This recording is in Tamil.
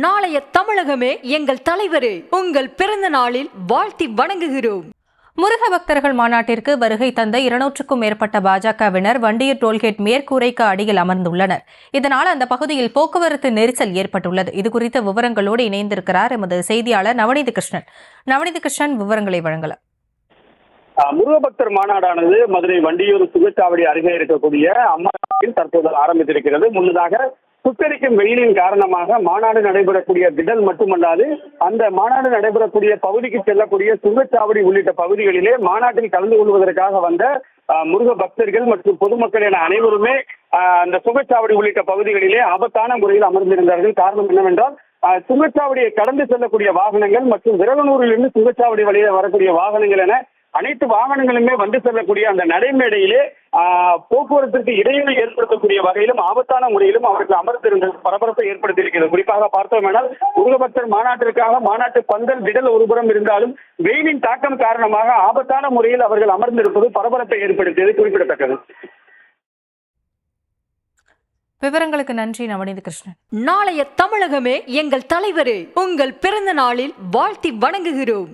நாளைய தமிழகமே எங்கள் தலைவரே உங்கள் பிறந்த நாளில் வாழ்த்தி வணங்குகிறோம். முருக பக்தர்கள் மாநாட்டிற்கு வருகை தந்த இருநூற்றுக்கும் மேற்பட்ட பாஜகவினர் வண்டியூர் டோல்கேட் மேற்கூரைக்கு அடியில் அமர்ந்துள்ளனர். இதனால் அந்த பகுதியில் போக்குவரத்து நெரிசல் ஏற்பட்டுள்ளது. இதுகுறித்த விவரங்களோடு இணைந்திருக்கிறார் எமது செய்தியாளர் நவநீத கிருஷ்ணன். நவநீத கிருஷ்ணன் விவரங்களை வழங்கலாம். முருகபக்தர் மாநாடானது மதுரை வண்டியூர் சுங்கச்சாவடி அருகே இருக்கக்கூடிய அம்மாவில் தற்போது ஆரம்பித்திருக்கிறது. முன்னதாக சுத்தரிக்கும் வெயிலின் காரணமாக மாநாடு நடைபெறக்கூடிய திடல் மட்டுமல்லாது அந்த மாநாடு நடைபெறக்கூடிய பகுதிக்கு செல்லக்கூடிய சுங்கச்சாவடி உள்ளிட்ட பகுதிகளிலே மாநாட்டில் கலந்து கொள்வதற்காக வந்த முருக பக்தர்கள் மற்றும் பொதுமக்கள் என அனைவருமே அந்த சுங்கச்சாவடி உள்ளிட்ட பகுதிகளிலே ஆபத்தான முறையில் அமர்ந்திருந்தார்கள். காரணம் என்னவென்றால் சுங்கச்சாவடியை கடந்து செல்லக்கூடிய வாகனங்கள் மற்றும் விரகனூரிலிருந்து சுங்கச்சாவடி வழியில் வரக்கூடிய வாகனங்கள் என அனைத்து வாகனங்களுமே வந்து செல்லக்கூடிய அந்த நடைமேடையிலே ஆஹ், போக்குவரத்திற்கு இடையூறு ஏற்படுத்தக்கூடிய வகையிலும் ஆபத்தான முறையிலும் அவர்கள் அமர்ந்திருந்தது பரபரப்பை ஏற்படுத்தியிருக்கிறது. குறிப்பாக பார்த்தோமேனால் முருகபக்தர் மாநாட்டிற்காக மாநாட்டு பந்தல் திடல் ஒருபுறம் இருந்தாலும் வெயிலின் தாக்கம் காரணமாக ஆபத்தான முறையில் அவர்கள் அமர்ந்திருப்பது பரபரப்பை ஏற்படுத்தியது குறிப்பிடத்தக்கது. விவரங்களுக்கு நன்றி நவநீத கிருஷ்ணன். நாளைய தமிழகமே எங்கள் தலைவரே உங்கள் பிறந்த நாளில் வாழ்த்தி வணங்குகிறோம்.